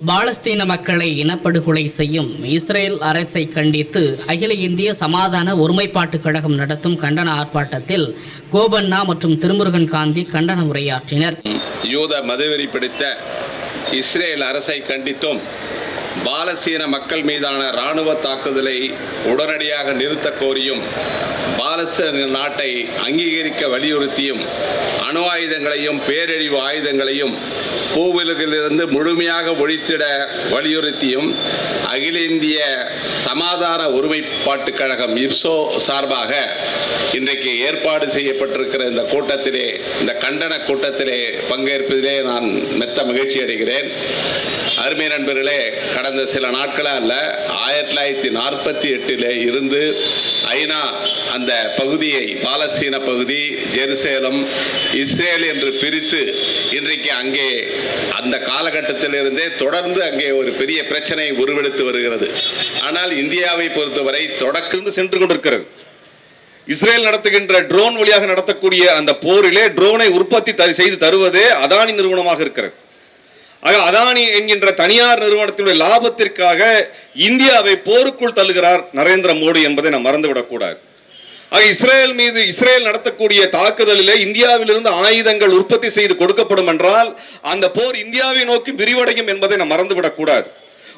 பாலஸ்தீன மக்களை இனப்படுகொலை செய்யும் இஸ்ரேல் அரசை கண்டித்து அகில இந்திய சமாதான ஒருமைப்பாட்டு கழகம் நடத்தும் கண்டன ஆர்ப்பாட்டத்தில் கோபண்ணா மற்றும் திருமுருகன் காந்தி கண்டன உரையாற்றினர். யூத மதவெறி பிடித்த இஸ்ரேல் அரசை கண்டித்தும் பாலஸ்தீன மக்கள் மீதான இராணுவ தாக்குதலை உடனடியாக நிறுத்தக் கோரியும் பாலஸ்தீன நாட்டை அங்கீகரிக்க வலியுறுத்தியும் அணு ஆயுதங்களையும் பேரழிவு ஆயுதங்களையும் பூவிலகிலிருந்து முழுமையாக ஒழித்திட வலியுறுத்தியும் அகில இந்திய சமாதான ஒருமைப்பாட்டுக் கழகம் இப்சோ சார்பாக இன்றைக்கு ஏற்பாடு செய்யப்பட்டிருக்கிற இந்த கூட்டத்திலே இந்த கண்டன கூட்டத்திலே பங்கேற்பதிலே நான் மெத்த மகிழ்ச்சி அடைகிறேன். அருமை நண்பர்களே கடந்த சில நாட்களாக அல்ல ஆயிரத்தி தொள்ளாயிரத்தி நாற்பத்தி எட்டில் இருந்து ஐநா அந்த பகுதியை பாலஸ்தீன பகுதி ஜெருசேலம் இஸ்ரேல் என்று பிரித்து இன்றைக்கு அங்கே அந்த காலகட்டத்திலிருந்தே தொடர்ந்து அங்கே ஒரு பெரிய பிரச்சனை உருவெடுத்து வருகிறது. ஆனால் இந்தியாவை பொறுத்தவரை தொடக்கிருந்து சென்று கொண்டிருக்கிறது. இஸ்ரேல் நடத்துகின்ற ட்ரோன் வழியாக நடத்தக்கூடிய அந்த போரிலே ட்ரோனை உற்பத்தி த- செய்து தருவதே அதானி நிறுவனமாக இருக்கிறது. ஆக அதானி என்கின்ற தனியார் நிறுவனத்தினுடைய லாபத்திற்காக இந்தியாவை போருக்குள் தள்ளுகிறார் நரேந்திர மோடி என்பதை நாம் மறந்துவிடக்கூடாது ஆக இஸ்ரேல் மீது இஸ்ரேல் நடத்தக்கூடிய தாக்குதலிலே இந்தியாவிலிருந்து ஆயுதங்கள் உற்பத்தி செய்து கொடுக்கப்படும் என்றால் அந்த போர் இந்தியாவை நோக்கி விரிவடையும் என்பதை நாம் மறந்துவிடக்கூடாது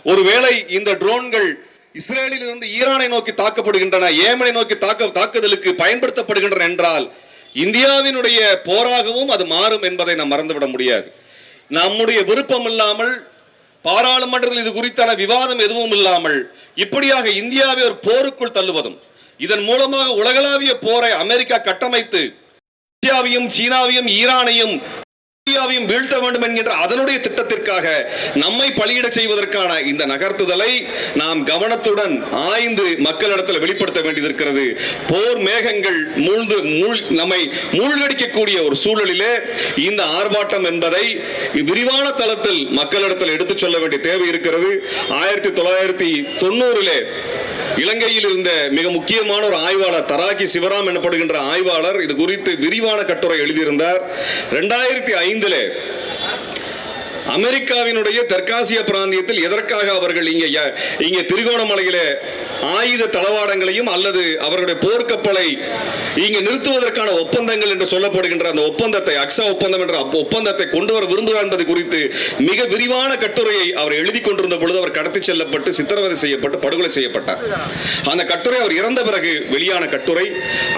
ஒருவேளை இந்த ட்ரோன்கள் இஸ்ரேலில் இருந்து ஈரானை நோக்கி தாக்கப்படுகின்றன ஏமனை நோக்கி தாக்க தாக்குதலுக்கு பயன்படுத்தப்படுகின்றன என்றால் இந்தியாவினுடைய போராகவும் அது மாறும் என்பதை நாம் மறந்துவிட முடியாது. நம்முடைய விருப்பம் இல்லாமல் பாராளுமன்றத்தில் இது குறித்தான விவாதம் எதுவும் இல்லாமல் இப்படியாக இந்தியாவை ஒரு போருக்குள் தள்ளுவதும் இதன் மூலமாக உலகளாவிய போரை அமெரிக்கா கட்டமைத்து இந்தியாவையும் சீனாவையும் ஈரானையும் இந்தியாவையும் வீழ்த்த வேண்டும் என்கின்ற அதனுடைய திட்டத்திற்காக நம்மை பலியிட செய்வதற்கான இந்த நகர்த்துதலை நாம் கவனத்துடன் ஆய்ந்து மக்களிடத்தில் வெளிப்படுத்த வேண்டியிருக்கிறது போர் மேகங்கள் மூழ்ந்து மூழ் நம்மை மூழ்கடிக்கக்கூடிய ஒரு சூழலிலே இந்த ஆர்ப்பாட்டம் என்பதை விரிவான தளத்தில் மக்களிடத்தில் எடுத்துச் சொல்ல வேண்டிய தேவை இருக்கிறது. ஆயிரத்தி தொள்ளாயிரத்தி தொண்ணூறிலே இலங்கையில் இருந்த மிக முக்கியமான ஒரு ஆய்வாளர் தராகி சிவராம் எனப்படுகின்ற ஆய்வாளர் இது குறித்து விரிவான கட்டுரை எழுதியிருந்தார். ரெண்டாயிரத்தி ஐந்திலே அமெரிக்காவினுடைய தெற்காசிய பிராந்தியத்தில் எதற்காக அவர்கள் இங்கே இங்கே திரிகோணமலையிலே ஆயுத தளவாடங்களையும் அல்லது அவருடைய போர்க்கப்பலை இங்கே நிறுத்துவதற்கான ஒப்பந்தங்கள் என்று சொல்லப்படுகின்ற அந்த ஒப்பந்தத்தை அக்ஸா ஒப்பந்தம் என்ற ஒப்பந்தத்தை கொண்டு வர விரும்புகிறார் என்பது குறித்து மிக விரிவான கட்டுரையை அவர் எழுதி கொண்டிருந்த பொழுது அவர் கடத்தி செல்லப்பட்டு சித்திரவதை செய்யப்பட்டு படுகொலை செய்யப்பட்டார். அந்த கட்டுரை அவர் இறந்த பிறகு வெளியான கட்டுரை.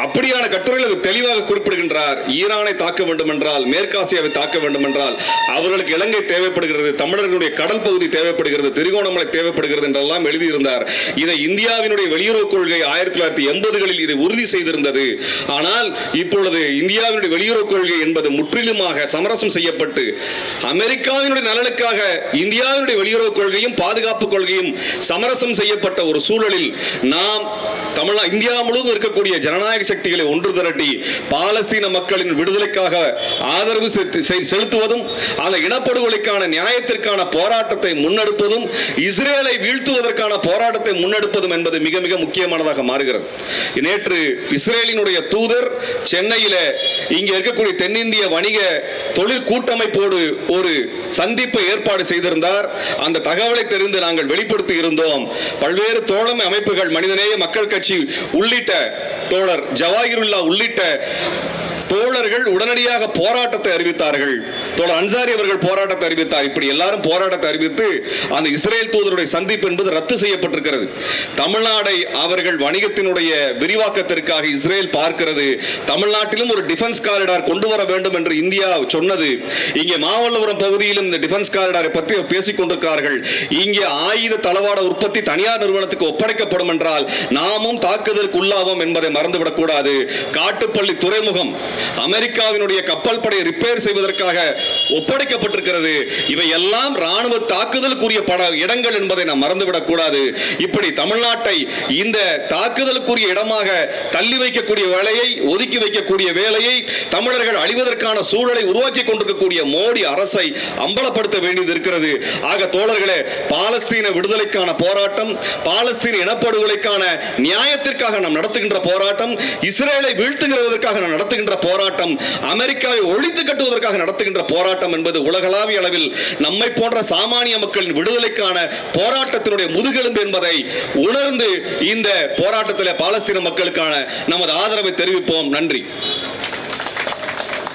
அப்படியான கட்டுரையில் அவர் தெளிவாக குறிப்பிடுகின்றார் ஈரானை தாக்க வேண்டும் என்றால் மேற்காசியாவை தாக்க வேண்டும் என்றால் அவர்களுக்கு இலங்கை தேவைப்படுகிறது தமிழர்களுடைய கடல் பகுதி தேவைப்படுகிறது திரிகோணமலை தேவைப்படுகிறது என்றெல்லாம் எழுதியிருந்தார். இதை இந்தியாவினுடைய வெளியுறவு கொள்கை ஆயிரத்தி தொள்ளாயிரத்தி எண்பதுகளில் இதை உறுதி செய்திருந்தது. ஆனால் இப்பொழுது இந்தியாவினுடைய வெளியுறவு கொள்கை என்பது முற்றிலுமாக சமரசம் செய்யப்பட்டு அமெரிக்காவினுடைய நலனுக்காக இந்தியாவினுடைய வெளியுறவு கொள்கையும் பாதுகாப்பு கொள்கையும் சமரசம் செய்யப்பட்ட ஒரு சூழலில் நாம் தமிழ் இந்தியா முழுவதும் இருக்கக்கூடிய ஜனநாயக சக்திகளை ஒன்று திரட்டி பாலஸ்தீன மக்களின் விடுதலைக்காக ஆதரவு செலுத்துவதும் அந்த இனப்படுகொலை இனப்படுகொலைக்கான நியாயத்திற்கான போராட்டத்தை முன்னெடுப்பதும் இஸ்ரேலை வீழ்த்துவதற்கான போராட்டத்தை முன்னெடுப்பதும் என்பது மிக மிக முக்கியமானதாக மாறுகிறது. நேற்று இஸ்ரேலினுடைய தூதர் சென்னையில் இங்கே இருக்கக்கூடிய தென்னிந்திய வணிக தொழில் கூட்டமைப்போடு ஒரு சந்திப்பை ஏற்பாடு செய்திருந்தார். அந்த தகவலை தெரிந்து நாங்கள் வெளிப்படுத்தி இருந்தோம். பல்வேறு தோழமை அமைப்புகள் மனிதநேய மக்கள் கட்சி உள்ளிட்ட தோழர் ஜவாஹிருல்லா உள்ளிட்ட தோழர்கள் உடனடியாக போராட்டத்தை அறிவித்தார்கள். தோழர் அன்சாரி அவர்கள் போராட்டத்தை அறிவித்தார். இப்படி எல்லாரும் போராட்டத்தை அறிவித்து அந்த இஸ்ரேல் தூதருடைய சந்திப்பு என்பது ரத்து செய்யப்பட்டிருக்கிறது. தமிழ்நாடை அவர்கள் வணிகத்தினுடைய விரிவாக்கத்திற்காக இஸ்ரேல் பார்க்கிறது. தமிழ்நாட்டிலும் ஒரு டிஃபென்ஸ் காரிடார் கொண்டு வர வேண்டும் என்று இந்தியா சொன்னது. இங்கே மாமல்லபுரம் பகுதியிலும் இந்த டிஃபென்ஸ் காரிடாரை பற்றி பேசிக் கொண்டிருக்கிறார்கள். இங்கே ஆயுத தளவாட உற்பத்தி தனியார் நிறுவனத்துக்கு ஒப்படைக்கப்படும் என்றால் நாமும் தாக்குதலுக்கு உள்ளாவோம் என்பதை மறந்துவிடக்கூடாது. காட்டுப்பள்ளி துறைமுகம் அமெரிக்காவினுடைய கப்பல் படை ரிப்பேர் செய்வதற்காக ஒப்படைக்கப்பட்டிருக்கிறது. இவை எல்லாம் ராணுவ தாக்குதலுக்குரிய பட இடங்கள் என்பதை நாம் மறந்துவிடக் கூடாது இப்படி தமிழ்நாட்டை இந்த தாக்குதலுக்குரிய இடமாக தள்ளி வைக்கக்கூடிய வேலையை ஒதுக்கி வைக்கக்கூடிய வேலையை தமிழர்கள் அழிவதற்கான சூழலை உருவாக்கி கொண்டிருக்கக்கூடிய மோடி அரசை அம்பலப்படுத்த வேண்டியது இருக்கிறது. ஆக தோழர்களே பாலஸ்தீன விடுதலைக்கான போராட்டம் பாலஸ்தீன இனப்படுகொலைக்கான நியாயத்திற்காக நாம் நடத்துகின்ற போராட்டம் இஸ்ரேலை வீழ்த்துகிறதற்காக நாம் நடத்துகின்ற போராட்டம் போராட்டம் அமெரிக்காவை ஒழித்து கட்டுவதற்காக நடத்துகின்ற போராட்டம் என்பது உலகளாவிய அளவில் நம்மை போன்ற சாமானிய மக்களின் விடுதலைக்கான போராட்டத்தினுடைய முதுகெலும்பு என்பதை உணர்ந்து இந்த போராட்டத்தில் பாலஸ்தீன மக்களுக்கான நமது ஆதரவை தெரிவிப்போம். நன்றி.